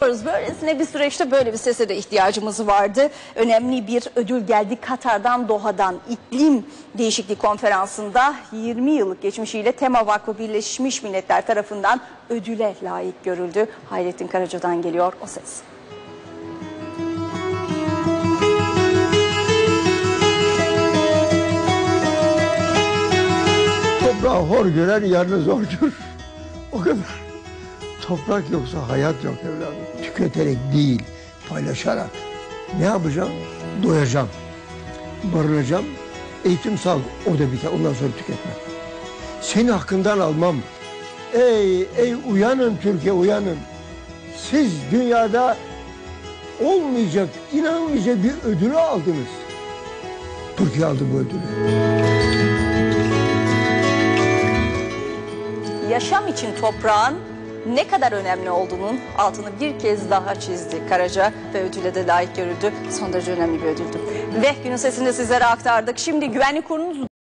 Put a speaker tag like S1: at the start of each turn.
S1: Böylesine bir süreçte böyle bir sese de ihtiyacımız vardı. Önemli bir ödül geldi Katar'dan Doha'dan iklim değişikliği konferansında 20 yıllık geçmişiyle Tema Vakfı Birleşmiş Milletler tarafından ödüle layık görüldü. Hayrettin Karaca'dan geliyor o ses.
S2: Toprağı hor gören yarını zor görür. O kadar. Toprak yoksa hayat yok evladım. Tüketerek değil, paylaşarak. Ne yapacağım? Doyacağım. Barınacağım. Eğitim sağ. O da biter. Ondan sonra tüketme. Seni hakkından almam. Ey, ey uyanın Türkiye uyanın. Siz dünyada olmayacak, inanılmayacak bir ödülü aldınız. Türkiye aldı bu ödülü.
S1: Yaşam için toprağın ne kadar önemli olduğunun altını bir kez daha çizdi Karaca ve ödüle de layık görüldü. Son derece önemli bir ödüldü. Ve günün sesini sizlere aktardık. Şimdi güvenlik kurulunun